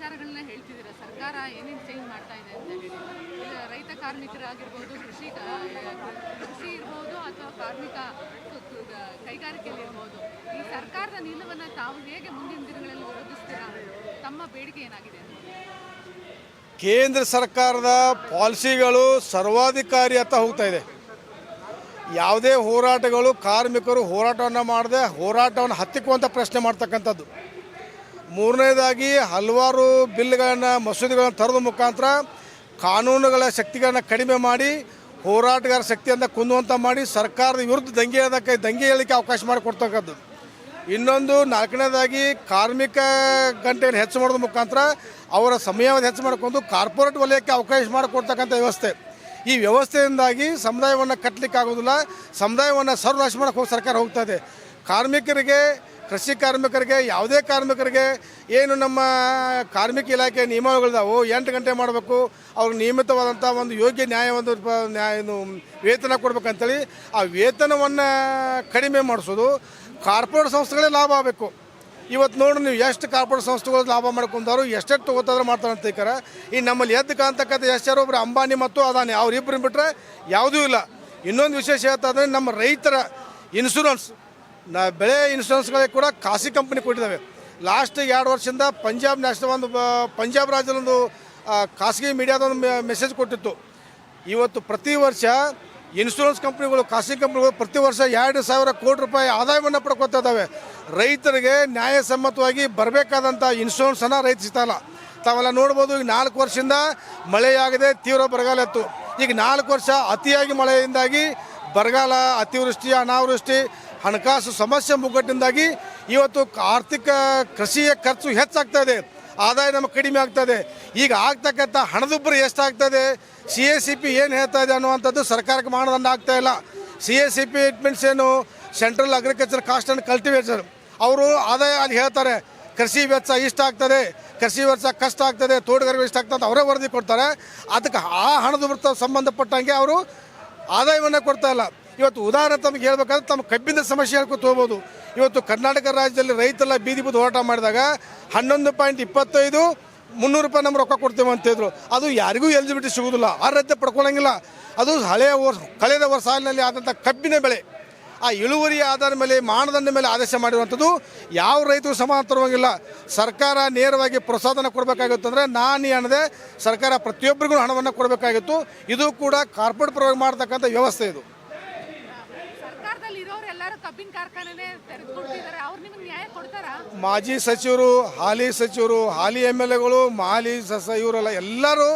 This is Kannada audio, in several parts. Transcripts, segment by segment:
ವಿಚಾರಗಳನ್ನ ಹೇಳ್ತಿದ್ದೀರಾ? ಸರ್ಕಾರ ಏನೇನು ಚೇಂಜ್ ಮಾಡ್ತಾ ಇದೆ ಅಂತ ಹೇಳಿ. ರೈತ ಕಾರ್ಮಿಕರಾಗಿರ್ಬೋದು ಕೃಷಿ ಕೃಷಿ ಇರ್ಬೋದು ಅಥವಾ ಕಾರ್ಮಿಕ ಕೈಗಾರಿಕೆಯಲ್ಲಿ ಇರ್ಬೋದು, ಈ ಸರ್ಕಾರದ ನಿಲುವನ್ನು ತಾವು ಹೇಗೆ ಮುಂದಿನ ದಿನಗಳಲ್ಲಿ ವಿರೋಧಿಸ್ತೀರಾ ತಮ್ಮ ಬೇಡಿಕೆ ಏನಾಗಿದೆ? ಕೇಂದ್ರ ಸರ್ಕಾರದ ಪಾಲಿಸಿಗಳು ಸರ್ವಾಧಿಕಾರಿ ಅಂತ ಹೋಗ್ತಾ ಇದೆ. ಯಾವುದೇ ಹೋರಾಟಗಳು ಕಾರ್ಮಿಕರು ಹೋರಾಟವನ್ನು ಮಾಡದೆ ಹೋರಾಟವನ್ನು ಹತ್ತಿಕ್ಕುವಂಥ ಪ್ರಶ್ನೆ ಮಾಡ್ತಕ್ಕಂಥದ್ದು. ಮೂರನೇದಾಗಿ ಹಲವಾರು ಬಿಲ್ಗಳನ್ನು ಮಸೂದೆಗಳನ್ನು ತರದ ಮುಖಾಂತರ ಕಾನೂನುಗಳ ಶಕ್ತಿಗಳನ್ನು ಕಡಿಮೆ ಮಾಡಿ, ಹೋರಾಟಗಾರ ಶಕ್ತಿಯನ್ನು ಕುಂದುವಂತ ಮಾಡಿ, ಸರ್ಕಾರದ ವಿರುದ್ಧ ದಂಗೆ ಹೇಳೋದಕ್ಕೆ ದಂಗೆ ಹೇಳಲಿಕ್ಕೆ ಅವಕಾಶ ಮಾಡಿಕೊಡ್ತಕ್ಕದ್ದು ಇನ್ನೊಂದು, ನಾಲ್ಕನೇದಾಗಿ ಕಾರ್ಮಿಕ ಗಂಟೆಯನ್ನು ಹೆಚ್ಚು ಮಾಡೋದ್ರ ಮುಖಾಂತರ ಅವರ ಸಮಯವನ್ನು ಹೆಚ್ಚು ಮಾಡಿಕೊಂಡು ಕಾರ್ಪೊರೇಟ್ ವಲಯಕ್ಕೆ ಅವಕಾಶ ಮಾಡಿಕೊಡ್ತಕ್ಕಂಥ ವ್ಯವಸ್ಥೆ. ಈ ವ್ಯವಸ್ಥೆಯಿಂದಾಗಿ ಸಮುದಾಯವನ್ನು ಕಟ್ಟಲಿಕ್ಕೆ ಆಗೋದಿಲ್ಲ ಸಮುದಾಯವನ್ನು ಸರ್ವನಾಶ ಮಾಡೋಕ್ಕೆ ಹೋಗಿ ಸರ್ಕಾರ ಹೋಗ್ತಾ ಇದೆ. ಕಾರ್ಮಿಕರಿಗೆ ಕೃಷಿ ಕಾರ್ಮಿಕರಿಗೆ, ಯಾವುದೇ ಕಾರ್ಮಿಕರಿಗೆ ಏನು ನಮ್ಮ ಕಾರ್ಮಿಕ ಇಲಾಖೆ ನಿಯಮಗಳಿದಾವೆ ಎಂಟು ಗಂಟೆ ಮಾಡಬೇಕು ಅವ್ರಿಗೆ ನಿಯಮಿತವಾದಂಥ ಒಂದು ಯೋಗ್ಯ ನ್ಯಾಯ ಒಂದು ನ್ಯಾಯ ವೇತನ ಕೊಡ್ಬೇಕಂತೇಳಿ ಆ ವೇತನವನ್ನು ಕಡಿಮೆ ಮಾಡಿಸೋದು ಕಾರ್ಪೊರೇಟ್ ಸಂಸ್ಥೆಗಳೇ ಲಾಭ ಆಗಬೇಕು. ಇವತ್ತು ನೋಡಿ ನೀವು ಎಷ್ಟು ಕಾರ್ಪೊರೇಟ್ ಸಂಸ್ಥೆಗಳು ಲಾಭ ಮಾಡ್ಕೊಂಡವರು ಎಷ್ಟೆಷ್ಟು ತಗೋತಾದ್ರೆ ಮಾಡ್ತಾರೆ ಅಂತ ಈಕರ ಈ ನಮ್ಮಲ್ಲಿ ಎದ್ದು ಕಾಣ್ತಕ್ಕಂಥ ಎಷ್ಟಾರು ಒಬ್ರು ಅಂಬಾನಿ ಮತ್ತು ಅದಾನಿ ಅವ್ರಿಬ್ಬರು ಬಿಟ್ಟರೆ ಯಾವುದೂ ಇಲ್ಲ. ಇನ್ನೊಂದು ವಿಶೇಷ ಹೇಳ್ತಾ ಅಂದರೆ ನಮ್ಮ ರೈತರ ಇನ್ಶೂರೆನ್ಸ್ ನಾ ಬೆಳೆ ಇನ್ಶೂರೆನ್ಸ್ಗಳಿಗೆ ಕೂಡ ಖಾಸಗಿ ಕಂಪ್ನಿ ಕೊಟ್ಟಿದ್ದಾವೆ. ಲಾಸ್ಟ್ ಎರಡು ವರ್ಷದಿಂದ ಪಂಜಾಬ್ ನ್ಯಾಷನಲ್ ಒಂದು ಪಂಜಾಬ್ ರಾಜ್ಯದೊಂದು ಖಾಸಗಿ ಖಾಸಗಿ ಮೀಡಿಯಾದೊಂದು ಮೆಸೇಜ್ ಕೊಟ್ಟಿತ್ತು. ಇವತ್ತು ಪ್ರತಿ ವರ್ಷ ಇನ್ಶೂರೆನ್ಸ್ ಕಂಪ್ನಿಗಳು ಖಾಸಗಿ ಕಂಪ್ನಿಗಳು ಪ್ರತಿ ವರ್ಷ ಎರಡು ಸಾವಿರ ಕೋಟಿ ರೂಪಾಯಿ ಆದಾಯವನ್ನು ಪಡ್ಕೊತಾ ಇದ್ದಾವೆ. ರೈತರಿಗೆ ನ್ಯಾಯಸಮ್ಮತವಾಗಿ ಬರಬೇಕಾದಂಥ ಇನ್ಶೂರೆನ್ಸನ್ನು ರೈತ ಸಿಗ್ತಾಯಿಲ್ಲ ತಾವೆಲ್ಲ ನೋಡ್ಬೋದು, ಈಗ ನಾಲ್ಕು ವರ್ಷದಿಂದ ಮಳೆಯಾಗದೆ, ತೀವ್ರ ಬರಗಾಲ ಇತ್ತು. ಈಗ ನಾಲ್ಕು ವರ್ಷ ಅತಿಯಾಗಿ ಮಳೆಯಿಂದಾಗಿ ಬರಗಾಲ, ಅತಿವೃಷ್ಟಿ, ಅನಾವೃಷ್ಟಿ ಹಣಕಾಸು ಸಮಸ್ಯೆ ಮುಗ್ಗಟ್ಟಿನಿಂದಾಗಿ ಇವತ್ತು ಆರ್ಥಿಕ ಕೃಷಿಯ ಖರ್ಚು ಹೆಚ್ಚಾಗ್ತಾ ಇದೆ ಆದಾಯ ನಮಗೆ ಕಡಿಮೆ ಇದೆ ಈಗ ಆಗ್ತಕ್ಕಂಥ ಹಣದುಬ್ಬರ ಎಷ್ಟಾಗ್ತದೆ ಸಿ ಎ ಸಿ ಪಿ ಏನು ಹೇಳ್ತಾ ಇದೆ ಅನ್ನುವಂಥದ್ದು ಸರ್ಕಾರಕ್ಕೆ ಮಾನದಂಡ ಆಗ್ತಾ ಇಲ್ಲ. C A C P it means ಏನು? Central agriculture cost and cultivator ಅವರು ಆದಾಯ ಅಲ್ಲಿ ಹೇಳ್ತಾರೆ, ಕೃಷಿ ವೆಚ್ಚ ಇಷ್ಟ ಆಗ್ತದೆ, ಕೃಷಿ ವೆಚ್ಚ ಕಷ್ಟ ಆಗ್ತದೆ, ತೋಟಗಾರಿಕೆ ಇಷ್ಟ ಆಗ್ತದೆ ಅವರೇ ವರದಿ ಕೊಡ್ತಾರೆ. ಅದಕ್ಕೆ ಆ ಹಣದುಬ್ಬರ ಸಂಬಂಧಪಟ್ಟಂಗೆ ಅವರು ಆದಾಯವನ್ನು ಕೊಡ್ತಾ ಇಲ್ಲ. ಇವತ್ತು ಉದಾಹರಣೆ ತಮಗೆ ಹೇಳ್ಬೇಕಂದ್ರೆ ತಮ್ಮ ಕಬ್ಬಿನ ಸಮಸ್ಯೆ ಹೇಳ್ಕೊತ ಹೋಗ್ಬೋದು ಇವತ್ತು ಕರ್ನಾಟಕ ರಾಜ್ಯದಲ್ಲಿ ರೈತೆಲ್ಲ ಬೀದಿ ಬದ್ದು ಹೋರಾಟ ಮಾಡಿದಾಗ ಹನ್ನೊಂದು ಪಾಯಿಂಟ್ ಇಪ್ಪತ್ತೈದು, ಮುನ್ನೂರು ರೂಪಾಯಿ ನಮ್ಗೆ ರೊಕ್ಕ ಕೊಡ್ತೇವೆ ಅಂತಿದ್ರು ಅದು ಯಾರಿಗೂ ಎಲಿಜಿಬಿಲಿಟಿ ಸಿಗೋದಿಲ್ಲ. ಆ ರೈತ ಪಡ್ಕೊಳ್ಳಂಗಿಲ್ಲ ಅದು ಹಳೆಯ ವರ್ಷ, ಕಳೆದ ವರ್ಷ ಸಾಲಿನಲ್ಲಿ ಆದಂಥ ಕಬ್ಬಿನ ಬೆಳೆ. ಆ ಇಳುವರಿ ಆಧಾರ ಮೇಲೆ, ಮಾನದಂಡ ಮೇಲೆ ಆದೇಶ ಮಾಡಿರುವಂಥದ್ದು ಯಾವ ರೈತರು ಸಮಾನತರವಾಗಿಲ್ಲ ಸರ್ಕಾರ ನೇರವಾಗಿ ಪ್ರಸಾದನ ಕೊಡಬೇಕಾಗಿತ್ತು ಅಂದರೆ ನಾನು ಅನ್ನದೆ ಸರ್ಕಾರ ಪ್ರತಿಯೊಬ್ಬರಿಗೂ ಹಣವನ್ನು ಕೊಡಬೇಕಾಗಿತ್ತು. ಇದು ಕೂಡ ಕಾರ್ಪೊರೇಟ್ ಪರವಾಗಿ ಮಾಡ್ತಕ್ಕಂಥ ವ್ಯವಸ್ಥೆ ಇದು. ಕಬ್ಬಿನ ಕಾರ್ಖಾನೆನೇ ಅವ್ರು ನಿಮಗೆ ನ್ಯಾಯ ಕೊಡ್ತಾರಾ? ಮಾಜಿ ಸಚಿವರು, ಹಾಲಿ ಸಚಿವರು, ಹಾಲಿ ಎಂ ಎಲ್ ಎಗಳು, ಮಾಲಿ ಸಸ ಇವರೆಲ್ಲ ಎಲ್ಲರೂ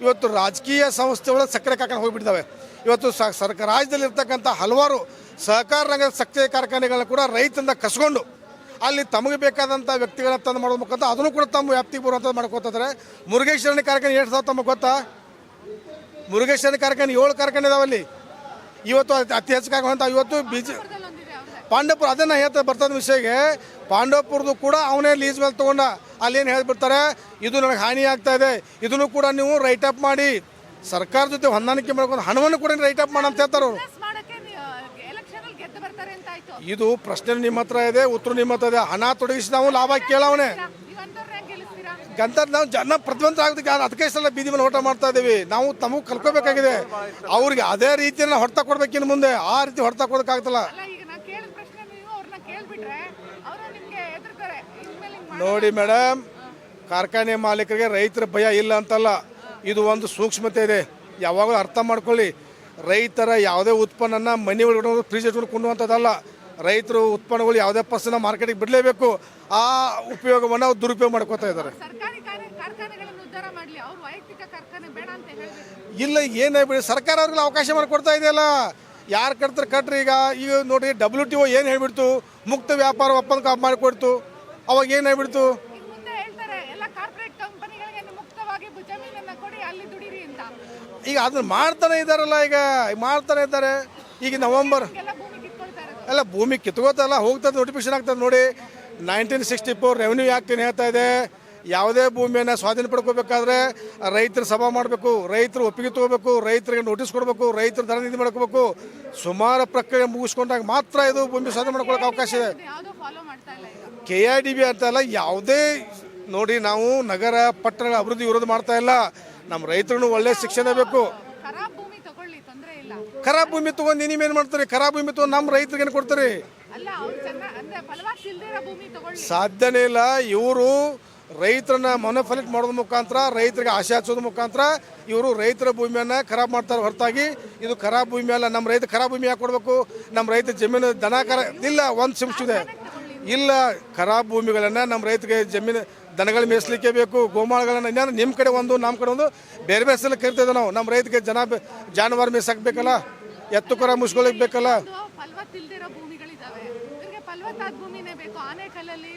ಇವತ್ತು ರಾಜಕೀಯ ಸಂಸ್ಥೆಗಳ ಸಕ್ಕರೆ ಕಾರ್ಖಾನೆ ಹೋಗಿಬಿಟ್ಟಿದ್ದಾವೆ. ಇವತ್ತು ಸರ್ಕಾರ ರಾಜ್ಯದಲ್ಲಿ ಇರ್ತಕ್ಕಂಥ ಹಲವಾರು ಸಹಕಾರ ರಂಗದ ಸಕ್ಕರೆ ಕಾರ್ಖಾನೆಗಳನ್ನ ಕೂಡ ರೈತರಿಂದ ಕಸ್ಕೊಂಡು ಅಲ್ಲಿ ತಮಗೆ ಬೇಕಾದಂಥ ವ್ಯಕ್ತಿಗಳ ತಂದು ಮಾಡೋ ಮುಖಾಂತರ ಅದನ್ನು ಕೂಡ ತಮ್ಮ ವ್ಯಾಪ್ತಿಗೆ ಬರುವಂಥದ್ದು ಮಾಡ್ಕೋತಿದ್ದಾರೆ ಮುರುಗೇಶ್ವರನ ಕಾರ್ಖಾನೆ ಎಷ್ಟು ಸಾವಿರ ತಮಗೆ ಗೊತ್ತಾ? ಮುರುಗೇಶ್ವರನ ಕಾರ್ಖಾನೆ ಏಳು ಕಾರ್ಖಾನೆ ಇದಾವಲ್ಲಿ. ಇವತ್ತು ಅತಿ- ಹೆಚ್ಚು ಕಾರ್ಖಾನೆ ಇವತ್ತು ಬಿ ಪಾಂಡವಪುರ ಅದನ್ನ ಹೇಳ್ತಾ ಬರ್ತದ ವಿಷಯಕ್ಕೆ. ಪಾಂಡವಪುರದು ಕೂಡ ಅವನೇ ಲೀಸ್ ಮೇಲೆ ತೊಗೊಂಡ. ಅಲ್ಲೇನು ಹೇಳ್ಬಿಡ್ತಾರೆ? ಇದು ನನಗೆ ಹಾನಿ ಆಗ್ತಾ ಇದೆ. ಇದನ್ನು ಕೂಡ ನೀವು ರೈಟ್ ಅಪ್ ಮಾಡಿ. ಸರ್ಕಾರ ಜೊತೆ ಹೊಂದಾಣಿಕೆ ಮಾಡ್ಕೊಂಡು ಹಣವನ್ನು ಕೂಡ ರೈಟ್ ಅಪ್ ಮಾಡಂತ ಹೇಳ್ತಾರೆ ಅವರು. ಅಂತ ಇದು ಪ್ರಶ್ನೆ ನಿಮ್ಮ ಹತ್ರ ಇದೆ ಉತ್ತರ ನಿಮ್ಮ ಹತ್ರ ಇದೆ. ಹಣ ತೊಡಗಿಸಿ ನಾವು ಲಾಭ ಕೇಳವನೇ ಗಂತ ನಾವು ಜನ ಪ್ರತಿಬಂಧ ಆಗೋದಕ್ಕೆ ಅದಕ್ಕೆ ಸಲ ಬೀದಿ ಮೇಲೆ ಓಟ ಮಾಡ್ತಾ ಇದ್ದೀವಿ ನಾವು ತಮಗೆ ಕಲ್ಕೋಬೇಕಾಗಿದೆ ಅವ್ರಿಗೆ ಅದೇ ರೀತಿಯನ್ನು ಹೊಡ್ತಾ ಕೊಡ್ಬೇಕಿನ್ನು ಮುಂದೆ. ಆ ರೀತಿ ಹೊಡ್ತಾ ಕೊಡೋಕ್ಕಾಗ್ತಲ್ಲ ಅಲ್ಲ ಈಗ ನಾ ಕೇಳಿದ ಪ್ರಶ್ನೆ ನೀವು ಅವ್ರನ್ನ ಕೇಳ್ಬಿಟ್ರೆ ಅವರು ನಿಮ್ಗೆ ಎದುರ್ತಾರೆ ಇನ್ಮೇಲೆ ಹಿಂಗ್ ಮಾಡ್- ನೋಡಿ ಮೇಡಮ್ ಕಾರ್ಖಾನೆ ಮಾಲೀಕರಿಗೆ ರೈತರ ಭಯ ಇಲ್ಲ ಅಂತಲ್ಲ. ಇದು ಒಂದು ಸೂಕ್ಷ್ಮತೆ ಇದೆ. ಯಾವಾಗಲೂ ಅರ್ಥ ಮಾಡ್ಕೊಳ್ಳಿ. ರೈತರ ಯಾವುದೇ ಉತ್ಪನ್ನನ ಮನೆ ಒಳಗಡೆ ಫ್ರಿಜ್ ಇಟ್ಕೊಂಡು ಕೊಂಡುವಂಥದ್ದಲ್ಲ. ರೈತರು ಉತ್ಪನ್ನಗಳು ಯಾವುದೇ ಪರ್ಸನ್ನ ಮಾರ್ಕೆಟಿಗೆ ಬಿಡಲೇಬೇಕು. ಆ ಉಪಯೋಗವನ್ನು ಅವ್ರು ದುರುಪಯೋಗ ಮಾಡ್ಕೋತಾ ಇದ್ದಾರೆ. ಸರ್ಕಾರಿ ಕಾರ್ಯ- ಕಾರ್ಖಾನೆಗಳನ್ನು ಉದ್ಧಾರ ಮಾಡ್ಲಿ. ಅವ್ರು ವೈಯಕ್ತಿಕ ಕಾರ್ಖಾನೆ ಬೇಡ ಅಂತ ಹೇಳ್ಬೇಕು. ಇಲ್ಲ ಏನೇ ಬಿಡಿ ಸರ್ಕಾರ ಅವ್ರಿಗೆ ಅವಕಾಶ ಮಾಡಿಕೊಡ್ತಾ ಇದೆಯಲ್ಲ. ಯಾರು ಕಟ್ತಾರೆ ಕಟ್ರಿ ಈಗ? ಈಗ ನೋಡಿ ಡಬ್ಲ್ಯೂ ಟಿ ಒ ಏನು ಹೇಳ್ಬಿಡ್ತು? ಮುಕ್ತ ವ್ಯಾಪಾರ ಒಪ್ಪಂದ ಮಾಡಿಕೊಡ್ತು. ಅವಾಗ ಏನು ಹೇಳ್ಬಿಡ್ತು? ಈಗ ಅದನ್ನ ಮಾಡ್ತಾನೆ ಇದ್ದಾರಲ್ಲ ಈಗ ಮಾಡ್ತಾನೆ ಇದ್ದಾರೆ. ಈಗ ನವಂಬರ್ ಎಲ್ಲ ಭೂಮಿ ಕಿತ್ಕೋತಲ್ಲ ಹೋಗ್ತದೆ ನೋಟಿಫಿಕೇಶನ್ ಆಗ್ತದೆ ನೋಡಿ. Nineteen sixty four revenue act ಏನು ಹೇಳ್ತಾ ಇದೆ? ಯಾವುದೇ ಭೂಮಿಯನ್ನು ಸ್ವಾಧೀನ ಪಡ್ಕೋಬೇಕಾದ್ರೆ ರೈತರು ಸಭಾ ಮಾಡಬೇಕು ರೈತರು ಒಪ್ಪಿಗೆ ತಗೋಬೇಕು ರೈತರಿಗೆ ನೋಟಿಸ್ ಕೊಡಬೇಕು ರೈತರು ದರ ನಿಧಿ ಮಾಡ್ಕೋಬೇಕು. ಸುಮಾರು ಪ್ರಕ್ರಿಯೆ ಮುಗಿಸ್ಕೊಂಡಾಗ ಮಾತ್ರ ಇದು ಭೂಮಿ ಸ್ವಾಧೀನ ಮಾಡ್ಕೊಳ್ಳೋಕೆ ಅವಕಾಶ ಇದೆ. ಕೆ ಐ ಡಿ ಬಿ ಅಂತ ಅಲ್ಲ ಯಾವುದೇ ನೋಡಿ ನಾವು ನಗರ ಪಟ್ಟಣ ಅಭಿವೃದ್ಧಿ ವಿರೋಧ ಮಾಡ್ತಾ ಇಲ್ಲ. ನಮ್ಮ ರೈತರು ಒಳ್ಳೆ ಶಿಕ್ಷಣ ಬೇಕು. ಖರಾಬ್ ಭೂಮಿ ತಗೊಂಡು ಇಲ್ಲ ಮಾಡ್ತಾರೆ? ನೀವೇನು ಖರಾಬ್ ಭೂಮಿ ತಗೊಂಡು ನಮ್ಮ ರೈತರಿಗೆ ಏನು ಕೊಡ್ತಾರೆ? ಸಾಧ್ಯನೇ ಇಲ್ಲ. ಇವರು ರೈತರನ್ನ ಮೊನೊಫಲಿಟ್ ಮಾಡೋದ್ರ ಮುಖಾಂತರ, ರೈತರಿಗೆ ಆಶೆ ಹಚ್ಚೋದ್ರ ಮುಖಾಂತರ ಇವರು ರೈತರ ಭೂಮಿಯನ್ನು ಖರಾಬ್ ಮಾಡ್ತಾರೆ ಹೊರತಾಗಿ. ಇದು ಖರಾಬ್ ಭೂಮಿ ಅಲ್ಲ ನಮ್ಮ ರೈತ ಖರಾಬ್ ಭೂಮಿ ಯಾಕೆ ಕೊಡಬೇಕು? ನಮ್ಮ ರೈತ ಜಮೀನು ದನ ಕರ ಇಲ್ಲ, ಒಂದು ಇದೆ. ಇಲ್ಲ, ಖರಾಬ್ ಭೂಮಿಗಳನ್ನು ನಮ್ಮ ರೈತರಿಗೆ ಜಮೀನು ದನಗಳು ಮೇಯಿಸ್ಲಿಕ್ಕೆ ಬೇಕು, ಗೋಮಾಳಗಳನ್ನು ಇನ್ನೇನು ನಿಮ್ಮ ಕಡೆ ಒಂದು ನಮ್ಮ ಕಡೆ ಒಂದು. ಬೇರೆ ಬೇರೆ ಸಲ ಕರಿತಿದ್ದೆ ನಾವು. ನಮ್ಮ ರೈತರಿಗೆ ಜನ ಜಾನುವಾರು ಮೇಯಿಸಾಕ್ಬೇಕಲ್ಲ ಬೇಕಲ್ಲ, ಎತ್ತು ಕರ ಮುಸ್ಕೊಳಕ್ ಬೇಕಲ್ಲ. ಇದು ಫಲವತ್ತು ಇಲ್ದಿರೋ ಭೂಮಿಗಳಿದಾವೆ. ಇವ್ರಿಗೆ ಫಲವತ್ತಾದ ಭೂಮಿನೇ ಬೇಕು. ಆನೆಕಲ್ಲಲ್ಲಿ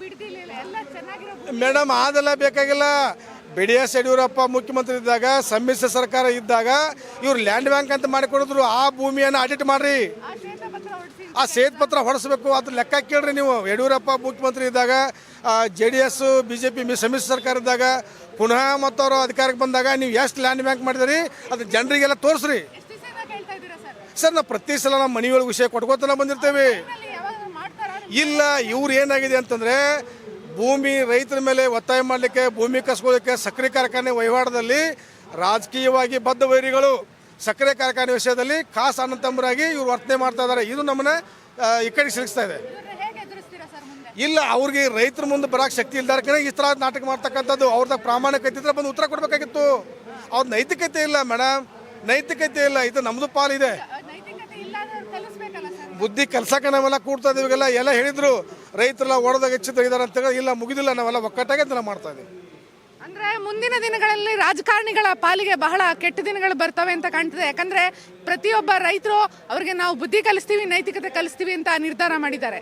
ಬಿಡದಿಲ್ಲ ಎಲ್ಲ ಚೆನ್ನಾಗಿರೋ ಮೇಡಮ್ ಅದೆಲ್ಲ ಬೇಕಾಗಿಲ್ಲ. ಬಿ ಡಿ ಎಸ್ ಯಡಿಯೂರಪ್ಪ ಮುಖ್ಯಮಂತ್ರಿ ಇದ್ದಾಗ ಸಮ್ಮಿಶ್ರ ಸರ್ಕಾರ ಇದ್ದಾಗ ಇವ್ರು ಲ್ಯಾಂಡ್ ಬ್ಯಾಂಕ್ ಅಂತ ಮಾಡಿಕೊಡಿದ್ರು ಆ ಭೂಮಿಯನ್ನು ಆಡಿಟ್ ಮಾಡ್ರಿ. ಆ ಸೇತ್ ಪತ್ರ ಹೊಡಿಸ್ಬೇಕು ಅದ್ರ ಲೆಕ್ಕ ಕೇಳ್ರಿ ನೀವು. ಯಡಿಯೂರಪ್ಪ ಮುಖ್ಯಮಂತ್ರಿ ಇದ್ದಾಗ J D S B J P ಸಮ್ಮಿಶ್ರ ಸರ್ಕಾರ ಇದ್ದಾಗ ಪುನಃ ಮತ್ತವರು ಅಧಿಕಾರಕ್ಕೆ ಬಂದಾಗ ನೀವು ಎಷ್ಟು ಲ್ಯಾಂಡ್ ಬ್ಯಾಂಕ್ ಮಾಡಿದ್ರಿ ಅದು ಜನರಿಗೆಲ್ಲ ತೋರಿಸ್ರಿ ಎಷ್ಟು ದಿವಸ ಕೇಳ್ತಾ ಇದ್ದೀರಾ ಸರ್ ನಾವು ಪ್ರತಿ ಸಲ ನಮ್ಮ ಮನೆಯೊಳಗೆ ವಿಷಯ ಕೊಟ್ಕೋತನ ಬಂದಿರ್ತೇವೆ. ಇಲ್ಲ, ಇವ್ರು ಏನಾಗಿದೆ ಅಂತಂದ್ರೆ ಭೂಮಿ ರೈತರ ಮೇಲೆ ಒತ್ತಾಯ ಮಾಡಲಿಕ್ಕೆ, ಭೂಮಿ ಕಸ್ಕೊಳ್ಳಿಕ್ಕೆ ಸಕ್ಕರೆ ಕಾರ್ಖಾನೆ ವಹಿವಾಟದಲ್ಲಿ ರಾಜಕೀಯವಾಗಿ ಬದ್ಧ ವೈರಿಗಳು. ಸಕ್ಕರೆ ಕಾರ್ಖಾನೆ ವಿಷಯದಲ್ಲಿ ಖಾಸ್ ಅಣ್ಣತಮ್ಮರಾಗಿ ಇವ್ರು ವರ್ತನೆ ಮಾಡ್ತಾ ಇದ್ದಾರೆ ಇದು ನಮ್ಮನ್ನ ಈ ಕಡೆ ಸಿಲುಕಿಸ್ತಾ ಇದೆ. ಇಲ್ಲ, ಅವ್ರಿಗೆ ರೈತರ ಮುಂದೆ ಬರಕ್ಕೆ ಶಕ್ತಿ ಇಲ್ದಾರ್ಕನೇ ಈ ಥರ ನಾಟಕ ಮಾಡ್ತಕ್ಕಂಥದ್ದು. ಅವ್ರದಾಗ ಪ್ರಾಮಾಣಿಕತೆ ಇದ್ರೆ ಬಂದು ಉತ್ತರ ಕೊಡಬೇಕಾಗಿತ್ತು. ಅವ್ರ ನೈತಿಕತೆ ಇಲ್ಲ ಮೇಡಮ್ ನೈತಿಕತೆ ಇಲ್ಲ, ಇದು ನಮ್ಮದು ಪಾಲಿದೆ ಅಹ್, ನೈತಿಕತೆ ಇಲ್ಲ ಅನ್ನೋರು ಕಲಿಸ್ಬೇಕಲ್ಲ ಸರ್ ಬುದ್ಧಿ ಕಲ್ಸಕ್ಕೆ ನಾವೆಲ್ಲ ಕೂಡ್ತಾ ಇದೀವಿ ಇವಾಗೆಲ್ಲ ಎಲ್ಲ ಹೇಳಿದ್ರು, ರೈತರೆಲ್ಲ ಓಡೋದಾಗ ಹೆಚ್ಚಿದ್ದಾರೆ ಅಂತ ಇಲ್ಲ ಮುಗಿದಿಲ್ಲ, ನಾವೆಲ್ಲ ಒಕ್ಕಟ್ಟಾಗೆ ನಾವು ಮಾಡ್ತಾ ಇದೀವಿ. ಅಂದ್ರೆ ಮುಂದಿನ ದಿನಗಳಲ್ಲಿ ರಾಜಕಾರಣಿಗಳ ಪಾಲಿಗೆ ಬಹಳ ಕೆಟ್ಟ ದಿನಗಳು ಬರ್ತವೆ ಅಂತ ಕಾಣ್ತದೆ. ಯಾಕಂದ್ರೆ ಪ್ರತಿಯೊಬ್ಬ ರೈತರು ಅವ್ರಿಗೆ ನಾವು ಬುದ್ಧಿ ಕಲಿಸ್ತೀವಿ, ನೈತಿಕತೆ ಕಲಿಸ್ತೀವಿ ಅಂತ ನಿರ್ಧಾರ ಮಾಡಿದ್ದಾರೆ.